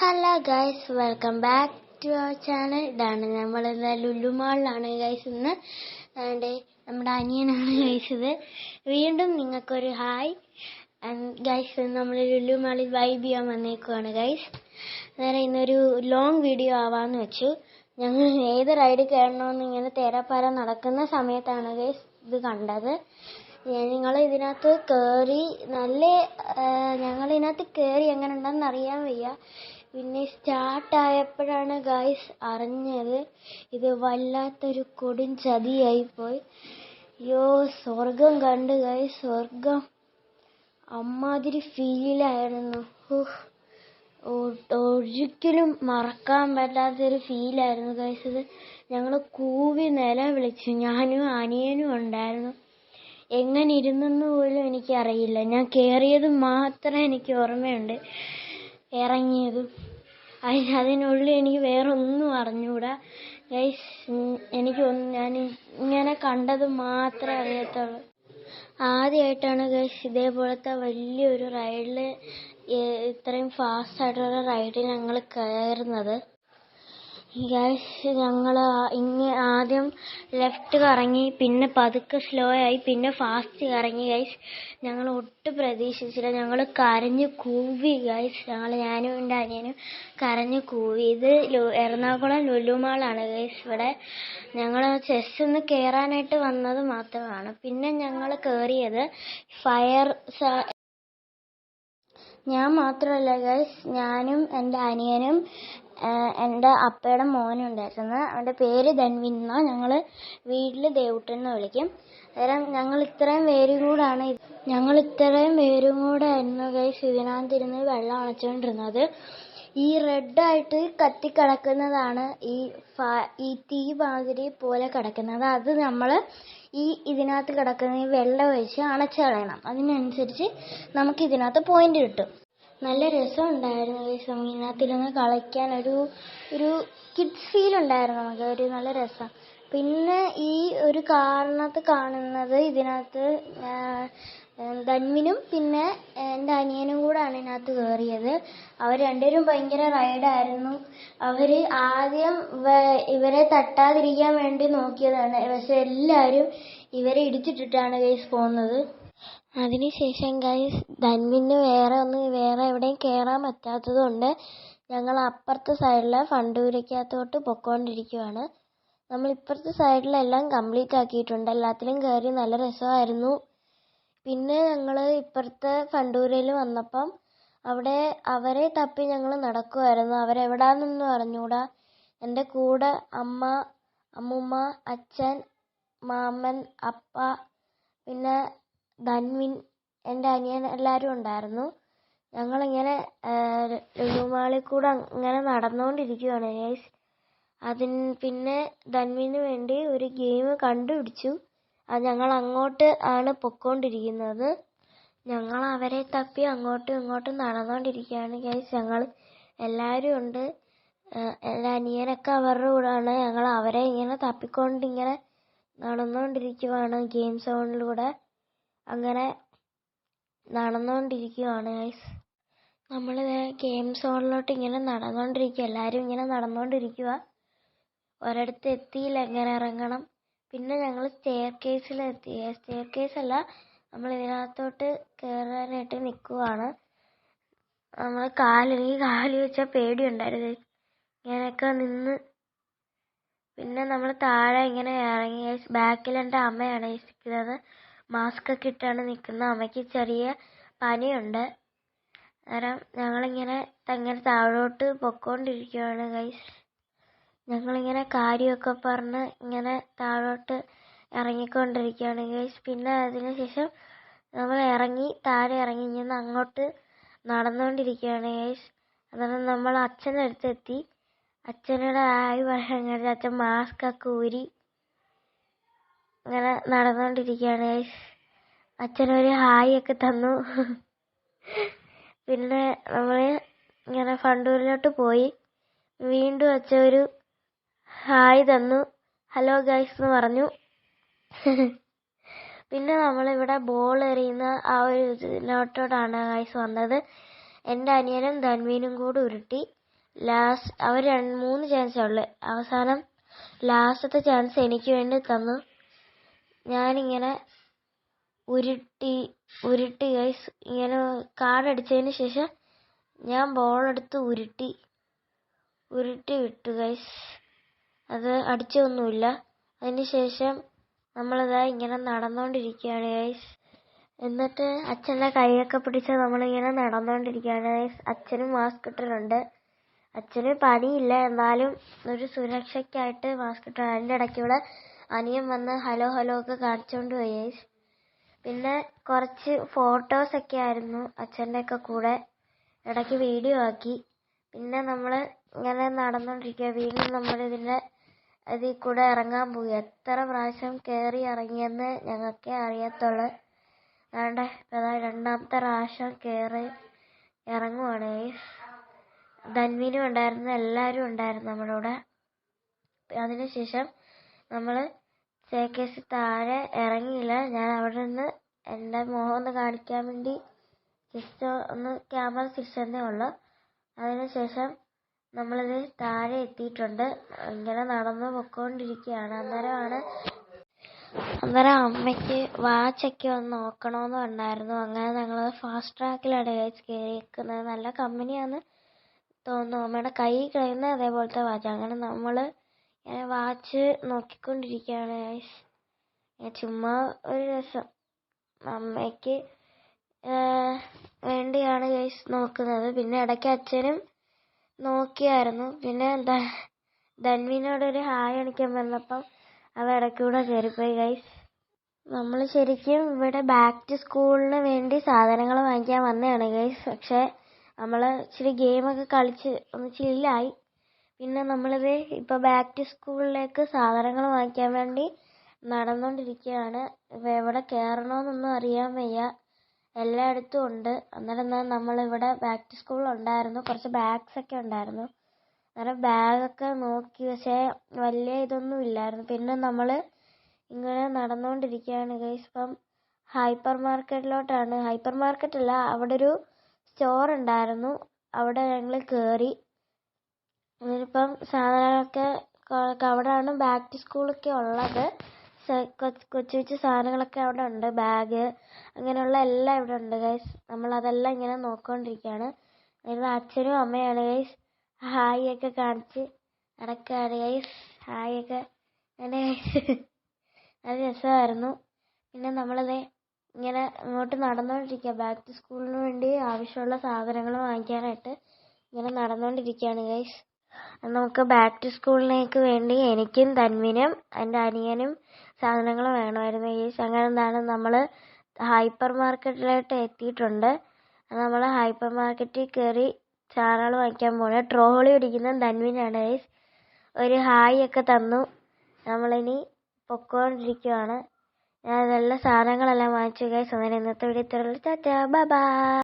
Hello guys welcome back to our channel ഇതാണ് നമ്മൾ ഇന്ന് ലുലു മാളിലാണ് ഗൈസ് ഇന്ന് നമ്മുടെ അനിയനാണ് ഗൈസ് ഇത്. വീണ്ടും നിങ്ങൾക്കൊരു ഹായ്. ഗൈസ് നമ്മൾ ലുലു മാളിൽ വൈബ് ചെയ്യാൻ വന്നേക്കുവാണ് ഗൈസ് അന്നേരം ഇന്നൊരു ലോങ് വീഡിയോ ആവാന്ന് വെച്ചു. ഞങ്ങൾ ഏത് റൈഡ് കയറണമെന്ന് ഇങ്ങനെ തേരാപ്പാര നടക്കുന്ന സമയത്താണ് ഗൈസ് ഇത് കണ്ടത്. ഞങ്ങൾ ഇതിനകത്ത് കയറി നല്ല ഞങ്ങൾ ഇതിനകത്ത് കയറി എങ്ങനെ ഉണ്ടെന്ന് അറിയാൻ വയ്യ. പിന്നെ സ്റ്റാർട്ട് ആയപ്പോഴാണ് ഗായ്സ് അറിഞ്ഞത് ഇത് വല്ലാത്തൊരു കൊടും ചതിയായിപ്പോയി. യോ സ്വർഗം കണ്ട് ഗായ്സ് സ്വർഗം. അമ്മാതിരി ഫീലായിരുന്നു ഒരിക്കലും മറക്കാൻ പറ്റാത്തൊരു ഫീലായിരുന്നു ഗൈസ് ഇത്. ഞങ്ങൾ കൂവി നില വിളിച്ചു. ഞാനും അനിയനും ഉണ്ടായിരുന്നു. എങ്ങനെ ഇരുന്നെന്ന് പോലും എനിക്കറിയില്ല. ഞാൻ കയറിയത് മാത്രമേ എനിക്ക് ഓർമ്മയുണ്ട്. ഇറങ്ങിയതും. അതിന് അതിനുള്ളിൽ എനിക്ക് വേറെ ഒന്നും അറിഞ്ഞുകൂടാ ഗൈസ് എനിക്ക് ഞാൻ ഇങ്ങനെ കണ്ടത് മാത്രമേ അറിയത്തുള്ളൂ. ആദ്യമായിട്ടാണ് ഗൈസ് ഇതേപോലത്തെ വലിയൊരു റൈഡിൽ ഇത്രയും ഫാസ്റ്റ് ആയിട്ടുള്ള റൈഡിൽ ഞങ്ങൾ കയറുന്നത്. ഗൈസ് ഞങ്ങൾ ഇങ്ങ ആദ്യം ലെഫ്റ്റ് കറങ്ങി പിന്നെ പതുക്കെ സ്ലോ ആയി പിന്നെ ഫാസ്റ്റ് കറങ്ങി ഗൈസ് ഞങ്ങൾ ഒട്ടും പ്രതീക്ഷിച്ചില്ല. ഞങ്ങൾ കരഞ്ഞു കൂവി ഗൈസ് ഞങ്ങൾ ഞാനും എന്റെ അനിയനും കരഞ്ഞു കൂവി. ഇത് എറണാകുളം ലുലുമാളാണ് ഗൈസ് ഇവിടെ ഞങ്ങൾ ചെസ് ഒന്ന് കയറാനായിട്ട് വന്നത് മാത്രമാണ്. പിന്നെ ഞങ്ങൾ കയറിയത് ഫയർ ഞാൻ മാത്രമല്ല ഗൈസ് ഞാനും എന്റെ അനിയനും എന്റെ അപ്പയുടെ മോനും ഉണ്ടായിരുന്നു. അവന്റെ പേര് ധൻവിൻ എന്നാ. ഞങ്ങൾ വീട്ടിൽ ദേവുട്ടൻ എന്ന് വിളിക്കും. അന്നേരം ഞങ്ങൾ ഇത്രയും പേരും കൂടാണ് ഞങ്ങൾ ഇത്രയും പേരും കൂടെ ആയിരുന്നു ഗൈസ് ഇതിനകത്തിരുന്ന് വെള്ളം അണച്ചുകൊണ്ടിരുന്നത് ഈ റെഡായിട്ട് കത്തിക്കിടക്കുന്നതാണ് ഈ ഈ തീ മാതിരി പോലെ കിടക്കുന്നത്. അത് നമ്മൾ ഈ ഇതിനകത്ത് കിടക്കുന്ന ഈ വെള്ളം ഒഴിച്ച് അണച്ചു കളയണം. അതിനനുസരിച്ച് നമുക്ക് ഇതിനകത്ത് പോയിന്റ് കിട്ടും. നല്ല രസമുണ്ടായിരുന്നു ഈ ഇതിനകത്തിരുന്ന് കളിക്കാൻ. ഒരു ഒരു കിഡ്സ് ഫീൽ ഉണ്ടായിരുന്നു നമുക്ക്. ഒരു നല്ല രസം. പിന്നെ ഈ ഒരു കാറിനകത്ത് കാണുന്നത് ഇതിനകത്ത് ധന്വിനും പിന്നെ എന്റെ അനിയനും കൂടാണ് ഇതിനകത്ത് കയറിയത് അവർ രണ്ടുപേരും ഭയങ്കര റൈഡായിരുന്നു. അവർ ആദ്യം ഇവരെ തട്ടാതിരിക്കാൻ വേണ്ടി നോക്കിയതാണ്. പക്ഷെ എല്ലാവരും ഇവരെ ഇടിച്ചിട്ടിട്ടാണ് ഗൈസ് പോകുന്നത് അതിനുശേഷം ഗൈസ് ധന്വിന് വേറെ ഒന്ന് വേറെ എവിടെയും കയറാൻ പറ്റാത്തത് കൊണ്ട് ഞങ്ങൾ അപ്പുറത്തെ സൈഡിലെ ഫണ്ടൂരയ്ക്കകത്തോട്ട് പൊക്കോണ്ടിരിക്കുവാണ്. നമ്മൾ ഇപ്പുറത്തെ സൈഡിലെല്ലാം കംപ്ലീറ്റ് ആക്കിയിട്ടുണ്ട്. എല്ലാത്തിലും കയറി നല്ല രസമായിരുന്നു. പിന്നെ ഞങ്ങൾ ഇപ്പുറത്തെ ഫണ്ടൂരയിൽ വന്നപ്പം അവിടെ അവരെ തപ്പി ഞങ്ങൾ നടക്കുമായിരുന്നു അവരെവിടാന്നൊന്നും അറിഞ്ഞൂടാ? എന്റെ കൂടെ അമ്മ അമ്മുമ്മ അച്ഛൻ മാമൻ അപ്പ പിന്നെ ധൻവിൻ എന്റെ അനിയൻ എല്ലാവരും ഉണ്ടായിരുന്നു. ഞങ്ങളിങ്ങനെ ലുലുമാളിൽ കൂടെ ഇങ്ങനെ നടന്നുകൊണ്ടിരിക്കുകയാണ് ഗൈസ് അതിന് പിന്നെ ധൻവിന് വേണ്ടി ഒരു ഗെയിം കണ്ടുപിടിച്ചു. ഞങ്ങൾ അങ്ങോട്ട് ആണ് പൊക്കോണ്ടിരിക്കുന്നത്. ഞങ്ങൾ അവരെ തപ്പി അങ്ങോട്ടും ഇങ്ങോട്ടും നടന്നുകൊണ്ടിരിക്കുകയാണ് ഗൈസ് ഞങ്ങൾ എല്ലാവരും ഉണ്ട്. എന്റെ അനിയനൊക്കെ അവരുടെ കൂടെയാണ് ഞങ്ങൾ അവരെ ഇങ്ങനെ തപ്പിക്കൊണ്ട് ഇങ്ങനെ നടന്നുകൊണ്ടിരിക്കുവാണ് ഗെയിം സോണിലൂടെ. അങ്ങനെ നടന്നുകൊണ്ടിരിക്കുവാണ് ഗൈസ് നമ്മൾ ഗെയിം സോണിലോട്ട് ഇങ്ങനെ നടന്നുകൊണ്ടിരിക്കുക എല്ലാവരും ഇങ്ങനെ നടന്നുകൊണ്ടിരിക്കുക ഒരിടത്ത് എത്തിയില്ല എങ്ങനെ ഇറങ്ങണം. പിന്നെ ഞങ്ങൾ സ്റ്റെയർ കേസിലെത്തി സ്റ്റെയർ കേസ് അല്ല നമ്മൾ ഇതിനകത്തോട്ട് കയറാനായിട്ട് നിൽക്കുവാണ് നമ്മൾ കാൽ ഈ കാൽ വെച്ചാൽ പേടിയുണ്ടായിരുന്നു. ഇങ്ങനെയൊക്കെ നിന്ന് പിന്നെ നമ്മൾ താഴെ ഇങ്ങനെ ഇറങ്ങി. ബാക്കിൽ എന്റെ അമ്മയാണ് ഇരിക്കുന്നത് മാസ്ക് ഒക്കെ ഇട്ടാണ് നിൽക്കുന്നത്. അമ്മയ്ക്ക് ചെറിയ പനിയുണ്ട്. അന്നേരം ഞങ്ങളിങ്ങനെ ഇങ്ങനെ താഴോട്ട് പൊക്കോണ്ടിരിക്കുകയാണ് ഗൈസ് ഞങ്ങളിങ്ങനെ കാര്യമൊക്കെ പറഞ്ഞ് ഇങ്ങനെ താഴോട്ട് ഇറങ്ങിക്കൊണ്ടിരിക്കുകയാണ് ഗൈസ് പിന്നെ അതിന് ശേഷം നമ്മൾ ഇറങ്ങി താഴെ ഇറങ്ങി ഇങ്ങനെ അങ്ങോട്ട് നടന്നുകൊണ്ടിരിക്കുകയാണ് ഗൈസ് അതാണ് നമ്മൾ അച്ഛന്റെ അടുത്തെത്തി അച്ഛനോട് ആയി പറയാൻ അച്ഛൻ മാസ്ക് ഒക്കെ ഊരി ഇങ്ങനെ നടന്നുകൊണ്ടിരിക്കുകയാണ് ഗൈസ് അച്ഛനൊരു ഹായ് ഒക്കെ തന്നു. പിന്നെ നമ്മൾ ഇങ്ങനെ ഫണ്ടൂരിലോട്ട് പോയി. വീണ്ടും അച്ഛൻ ഒരു ഹായ് തന്നു. ഹലോ ഗൈസ് എന്ന് പറഞ്ഞു. പിന്നെ നമ്മളിവിടെ ബോൾ എറിയുന്ന ആ ഒരു ഇതിലോട്ടോടാണ് ഗൈസ് വന്നത്. എന്റെ അനിയനും ധൻവീനും കൂടെ ഉരുട്ടി. ലാസ്റ്റ് അവർ രണ്ട് മൂന്ന് ചാൻസേ ഉള്ളു. അവസാനം ലാസ്റ്റത്തെ ചാൻസ് എനിക്ക് വേണ്ടി തന്നു. ഞാനിങ്ങനെ ഉരുട്ടി ഉരുട്ടി ഗൈസ് ഇങ്ങനെ കാർഡടിച്ചതിന് ശേഷം ഞാൻ ബോളെടുത്ത് ഉരുട്ടി ഉരുട്ടി വിട്ടു ഗൈസ് അത് അടിച്ചൊന്നുമില്ല. അതിനുശേഷം നമ്മളിതാ ഇങ്ങനെ നടന്നുകൊണ്ടിരിക്കുകയാണ് ഗൈസ് എന്നിട്ട് അച്ഛന്റെ കൈയൊക്കെ പിടിച്ച് നമ്മളിങ്ങനെ നടന്നുകൊണ്ടിരിക്കുകയാണ് ഗൈസ് അച്ഛനും മാസ്ക് ഇട്ടിട്ടുണ്ട്. അച്ഛന് പനിയില്ല. എന്നാലും ഒരു സുരക്ഷയ്ക്കായിട്ട് മാസ്ക് ഇട്ടു. അതിന്റെ ഇടയ്ക്ക് ഇവിടെ അനിയൻ വന്ന് ഹലോ ഹലോ ഒക്കെ കാണിച്ചുകൊണ്ട് പോയി ഗൈസ് പിന്നെ കുറച്ച് ഫോട്ടോസൊക്കെ ആയിരുന്നു അച്ഛന്റെ ഒക്കെ കൂടെ. ഇടയ്ക്ക് വീഡിയോ ആക്കി. പിന്നെ നമ്മൾ ഇങ്ങനെ നടന്നുകൊണ്ടിരിക്കുക വീണ്ടും നമ്മൾ ഇതിന്റെ അതിൽ കൂടെ ഇറങ്ങാൻ പോയി. എത്ര പ്രാവശ്യം കയറി ഇറങ്ങിയെന്ന് ഞങ്ങൾക്കേ അറിയത്തുള്ളൂ. വേണ്ട രണ്ടാമത്തെ പ്രാവശ്യം കയറി ഇറങ്ങുവാണ്. ധന്വിനും ഉണ്ടായിരുന്നു എല്ലാവരും ഉണ്ടായിരുന്നു നമ്മുടെ കൂടെ. അതിനുശേഷം നമ്മൾ ചേക്കേസി താഴെ ഇറങ്ങിയില്ല. ഞാൻ അവിടെ നിന്ന് എന്റെ മുഖം ഒന്ന് കാണിക്കാൻ വേണ്ടി ജസ്റ്റ് ഒന്ന് ക്യാമറ തിരിച്ചതേ ഉള്ളു. അതിനുശേഷം നമ്മളിത് താഴെ എത്തിയിട്ടുണ്ട്. ഇങ്ങനെ നടന്ന് പൊക്കോണ്ടിരിക്കുകയാണ്. അന്നേരമാണ് അന്നേരം അമ്മയ്ക്ക് വാച്ചൊക്കെ ഒന്ന് നോക്കണമെന്ന് ഉണ്ടായിരുന്നു അങ്ങനെ ഞങ്ങൾ ഫാസ്റ്റ് ട്രാക്കിലാണ് കയറിയിരിക്കുന്നത് നല്ല കമ്പനിയാന്ന് തോന്നുന്നു. അമ്മയുടെ കൈ കഴിയുന്ന അതേപോലത്തെ വാച്ച് അങ്ങനെ നമ്മൾ ഇങ്ങനെ വാച്ച് നോക്കിക്കൊണ്ടിരിക്കുകയാണ് ചുമ്മാ ഒരു രസം. അമ്മയ്ക്ക് വേണ്ടിയാണ് ഗൈസ് നോക്കുന്നത്. പിന്നെ ഇടയ്ക്ക് അച്ഛനും നോക്കിയായിരുന്നു. പിന്നെ ധന്വിനോട് ഒരു ഹായ് അണിക്കാൻ വന്നപ്പം അവ ഇടയ്ക്കൂടെ കയറിപ്പോയി ഗൈസ് നമ്മൾ ശരിക്കും ഇവിടെ ബാക്ക് ടു സ്കൂളിന് വേണ്ടി സാധനങ്ങൾ വാങ്ങിക്കാൻ വന്നതാണ് ഗൈസ് പക്ഷേ നമ്മൾ ഇച്ചിരി ഗെയിമൊക്കെ കളിച്ച് ഒന്ന് ചില്ലായി പിന്നെ നമ്മളിത് ഇപ്പോൾ ബാക്ക് ടു സ്കൂളിലേക്ക് സാധനങ്ങൾ വാങ്ങിക്കാൻ വേണ്ടി നടന്നുകൊണ്ടിരിക്കുകയാണ് എവിടെ കയറണമെന്നൊന്നും അറിയാൻ വയ്യ. എല്ലായിടത്തും ഉണ്ട്. അന്നേരം നമ്മളിവിടെ ബാക്ക് ടു സ്കൂൾ ഉണ്ടായിരുന്നു. കുറച്ച് ബാഗ്സ് ഒക്കെ ഉണ്ടായിരുന്നു. അന്നേരം ബാഗൊക്കെ നോക്കി. പക്ഷേ വലിയ ഇതൊന്നും ഇല്ലായിരുന്നു. പിന്നെ നമ്മൾ ഇങ്ങനെ നടന്നുകൊണ്ടിരിക്കുകയാണ് ഗൈസ് ഇപ്പം ഹൈപ്പർ മാർക്കറ്റിലോട്ടാണ് ഹൈപ്പർ മാർക്കറ്റ് അല്ല അവിടെ ഒരു സ്റ്റോർ ഉണ്ടായിരുന്നു. അവിടെ ഞങ്ങൾ കയറി ഇപ്പം സാധനങ്ങളൊക്കെ അവിടെയാണ് ബാക്ക് ടു സ്കൂളൊക്കെ ഉള്ളത്. കൊച്ചു കൊച്ചു സാധനങ്ങളൊക്കെ അവിടെ ഉണ്ട്. ബാഗ് അങ്ങനെയുള്ള എല്ലാം ഇവിടെ ഉണ്ട് ഗൈസ് നമ്മൾ അതെല്ലാം ഇങ്ങനെ നോക്കിക്കൊണ്ടിരിക്കുകയാണ് ഇവിടെ അച്ഛനും അമ്മയാണ് ഗൈസ് ഹായ് ഒക്കെ കാണിച്ച് നടക്കുകയാണ് ഗൈസ് ഹായ് ഒക്കെ. നല്ല രസമായിരുന്നു. പിന്നെ നമ്മളത് ഇങ്ങനെ ഇങ്ങോട്ട് നടന്നുകൊണ്ടിരിക്കുക ബാക്ക് ടു സ്കൂളിന് വേണ്ടി ആവശ്യമുള്ള സാധനങ്ങൾ വാങ്ങിക്കാനായിട്ട് ഇങ്ങനെ നടന്നുകൊണ്ടിരിക്കുകയാണ് ഗൈസ് നമുക്ക് ബാക്ക് ടു സ്കൂളിലേക്ക് വേണ്ടി എനിക്കും തന്വിനും എന്റെ അനിയനും സാധനങ്ങൾ വേണമായിരുന്നു. ഈ അങ്ങനെ എന്താണ്? നമ്മൾ ഹൈപ്പർ മാർക്കറ്റിലോട്ട് എത്തിയിട്ടുണ്ട്. നമ്മൾ ഹൈപ്പർ മാർക്കറ്റിൽ കയറി സാധനങ്ങൾ വാങ്ങിക്കാൻ പോകണം ട്രോളി പിടിക്കുന്ന ധന്വിനാണ് ഗൈസ്. ഒരു ഹായ് ഒക്കെ തന്നു. നമ്മളിനി പൊക്കോണ്ടിരിക്കുവാണ്. ഞാൻ നല്ല സാധനങ്ങളെല്ലാം വാങ്ങിച്ചു ഗൈസ്. അങ്ങനെ ഇന്നത്തെ വീഡിയോ ഇത്രയുള്ളൂ ടാറ്റാ. Bye bye.